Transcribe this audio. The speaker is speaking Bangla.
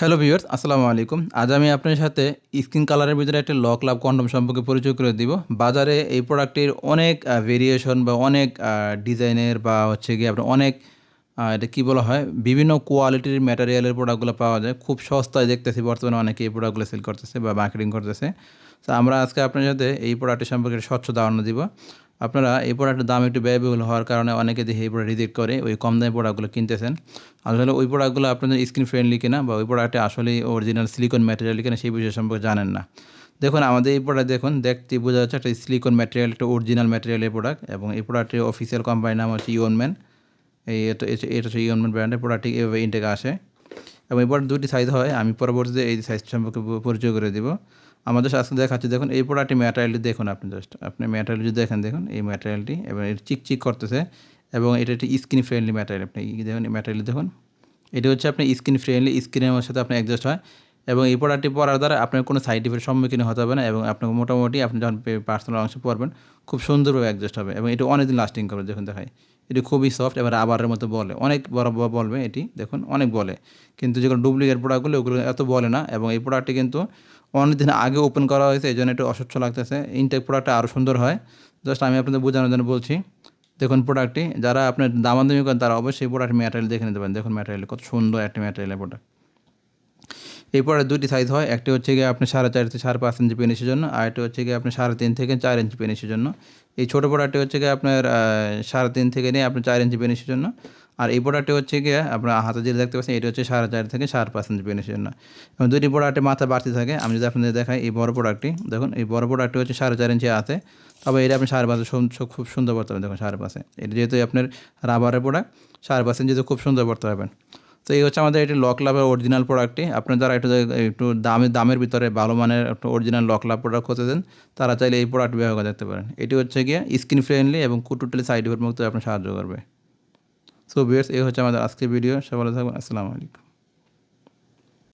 হ্যালো ভিউয়ার্স, আসসালামু আলাইকুম। আজ আমি আপনার সাথে স্কিন কালারের ভিতরে একটা লক লাভ কন্ডম সম্পর্কে পরিচয় করে দিব। বাজারে এই প্রোডাক্টটির অনেক ভেরিয়েশন বা অনেক ডিজাইনের বা হচ্ছে গিয়ে আপনার অনেক এটা কী বলা হয়? বিভিন্ন কোয়ালিটির ম্যাটেরিয়ালের প্রোডাক্টগুলো পাওয়া যায়। খুব সস্তায় দেখতেছি, বর্তমানে অনেকে এই প্রোডাক্টগুলো সেল করতেছে বা মার্কেটিং করতেছে। তো আমরা আজকে আপনার সাথে এই প্রোডাক্টের সম্পর্কে স্বচ্ছ ধারণা দিব। আপনারা এই প্রোডাক্টের দাম একটু ব্যয়বহুল হওয়ার কারণে অনেকে দেখে এই প্রোডাক্ট রিজেক্ট করে, ওই কম দামে প্রোডাক্টগুলো কিনতেছেন। আসলে ওই প্রোডাক্টগুলো আপনাদের স্ক্রিন ফ্রেন্ডলি কিনা বা ওই প্রোডাক্টে আসলে অরিজিনাল সিলিকন ম্যাটেরিয়াল কিনা সেই বিষয় সম্পর্কে জানেন না। দেখুন, আমাদের এই প্রোডাক্ট দেখুন, দেখতে বোঝা যাচ্ছে একটা সিলিকন ম্যাটেরিয়াল একটা অরিজিনাল ম্যাটেরিয়ালের প্রোডাক্ট এবং এই প্রোডাক্টের অফিসিয়াল কোম্পানির নাম হচ্ছে ইউনম্যান এই এটা হচ্ছে ইউনম্যান ব্র্যান্ডের প্রোডাক্টটি এভাবে ইনটেক আসে। এবং এই প্রোডাক্ট দুটি সাইজ হয়, আমি পরবর্তীতে এই সাইজ সম্পর্কে পরিচয় করে দেবো। আমাদের আজকে দেখাচ্ছি, দেখুন, এই প্রোডাক্টটি ম্যাটেরিয়ালটি দেখুন আপনি জাস্ট আপনি ম্যাটেরিয়াল যদি দেখেন, দেখুন, এই ম্যাটেরিয়ালটি এবং এটা চিকচিক করতেছে, এবং এটা একটি স্কিন ফ্রেন্ডলি ম্যাটেরিয়াল আপনি দেখুন, এই ম্যাটেরিয়াল দেখুন। এটি হচ্ছে আপনি স্কিন ফ্রেন্ডলি স্কিনের সাথে আপনি অ্যাডজাস্ট হয়, এবং এই প্রোডাক্টটি পরার দ্বারা আপনার কোনো সাইড ইফেক্টের সম্মুখীন হতে হবে না, এবং আপনার মোটামুটি আপনি যখন পার্সোনাল অংশে পরবেন, খুব সুন্দরভাবে অ্যাডজাস্ট হবে, এবং এটি অনেকদিন লাস্টিং করবে, দেখুন দেখায় এটি খুবই সফট এবার আবারের মতো বলে। অনেক বড় বলবে এটি, দেখুন, অনেক বলে। কিন্তু যেগুলো ডুপ্লিকেট প্রোডাক্টগুলো ওগুলো এত বলে না, এবং এই প্রোডাক্টটি কিন্তু অনেকদিন আগে ওপেন করা হয়েছে এই জন্য একটু অস্বচ্ছ লাগতেছে। ইনটেক প্রোডাক্টটা আরও সুন্দর হয়। জাস্ট আমি আপনাদের বোঝানোর জন্য বলছি, দেখুন প্রোডাক্টটি যারা আপনার দামাদামি করেন, তারা অবশ্যই প্রোডাক্ট ম্যাটেরিয়াল দেখে নিতে পারেন। দেখুন ম্যাটেরিয়াল কত সুন্দর একটা ম্যাটেরিয়ালের প্রোডাক্ট এই প্রোডাক্ট দুটি সাইজ হয়, একটি হচ্ছে গিয়ে আপনি সাড়ে চার থেকে সাড়ে পাঁচ ইঞ্চি পেনিসের জন্য, আর একটি হচ্ছে গিয়ে আপনি সাড়ে তিন থেকে চার ইঞ্চি পেনিসের জন্য। এই ছোটো প্রোডাক্টটি হচ্ছে গিয়ে আপনার সাড়ে তিন থেকে নিয়ে আপনি চার ইঞ্চি পেনিসের জন্য। আর এই প্রোডাক্টটি হচ্ছে গিয়ে আপনার হাতে যেটা দেখতে পাচ্ছেন, এটি হচ্ছে সাড়ে চার থেকে সাড়ে পাঁচ ইঞ্চি পেনিসের জন্য। এবং দুটি প্রোডাক্টের মাথা বাড়তি থাকে, আমি যদি আপনাদের দেখাই এই বড় প্রোডাক্টটি দেখুন, এই বড় প্রোডাক্টটি হচ্ছে সাড়ে চার ইঞ্চি আছে। তবে এটা আপনি সাড়ে পাঁচে খুব সুন্দর পড়তে পারবেন, দেখুন, সাড়ে পাঁচে। এটা যেহেতু আপনার রাবারের প্রোডাক্ট সাড়ে পাঁচ ইঞ্চিতে খুব সুন্দর পড়তে পারবেন। তো এই হচ্ছে আমাদের এটি লক লাভের অরিজিনাল প্রোডাক্টটি আপনি যারা একটু একটু দামে দামের ভিতরে ভালো মানের একটু অরিজিনাল লক লাভ প্রোডাক্ট খুঁজতেছেন তারা চাইলে এই প্রোডাক্ট ব্যবহার করে দেখতে পারেন। এটি হচ্ছে গিয়ে স্কিন ফ্রেন্ডলি এবং কুটুটলি সাইড ইফেক্ট মুক্ত আপনার সাহায্য করবে। সো বিয়ার্স এই হচ্ছে আমাদের আজকের ভিডিও সবাই থাকবেন। আসসালামু আলাইকুম।